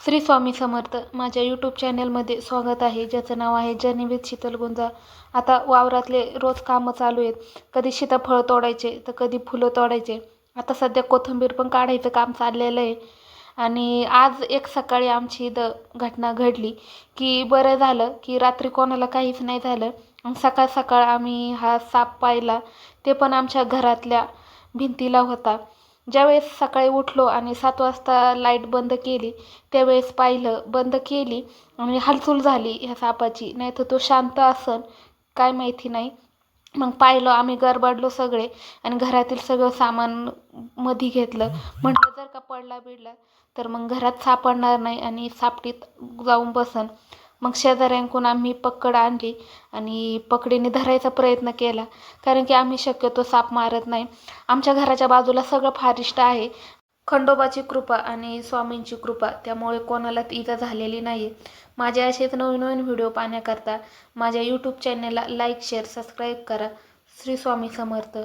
श्री स्वामी समर्थ माझ्या यूट्यूब चॅनलमध्ये स्वागत आहे. ज्याचं नाव आहे जर्नी विथ शीतल गुंजा. आता वावरातले रोज कामं चालू आहेत. कधी सीताफळं तोडायचे तर कधी फुलं तोडायचे. आता सध्या कोथिंबीर पण काढायचं काम चाललेलं आहे. आणि आज एक सकाळी आमची इथं घटना घडली की बरं झालं की रात्री कोणाला काहीच नाही झालं. सकाळ सकाळ आम्ही हा साप पाहिला. ते पण आमच्या घरातल्या भिंतीला होता. ज्यावेळेस सकाळी उठलो आणि सात वाजता लाइट बंद केली त्यावेळेस पाहिलं बंद केली आणि हालचाल झाली ह्या सापाची. नाही तर तो शांत असन काय माहिती नाही. मग पाहिलं आम्ही गरबाडलो सगळे आणि घरातील सगळं सामान मधी घेतलं. म्हटलं जर का पडला बिडला तर मग घरात सापडणार नाही आणि सापटीत जाऊन बसन. मग शेजाऱ्यांकडून आम्ही पकड आणली आणि पकडीने धरायचा प्रयत्न केला. कारण की आम्ही शक्यतो साप मारत नाही. आमच्या घराच्या बाजूला सगळं फारिष्ट आहे. खंडोबाची कृपा आणि स्वामींची कृपा त्यामुळे कोणाला इजा झालेली नाही माझे असेच नवीन नवीन व्हिडिओ पाहण्याकरता माझ्या यूट्यूब चॅनलला लाईक शेअर सबस्क्राईब करा. श्री स्वामी समर्थ.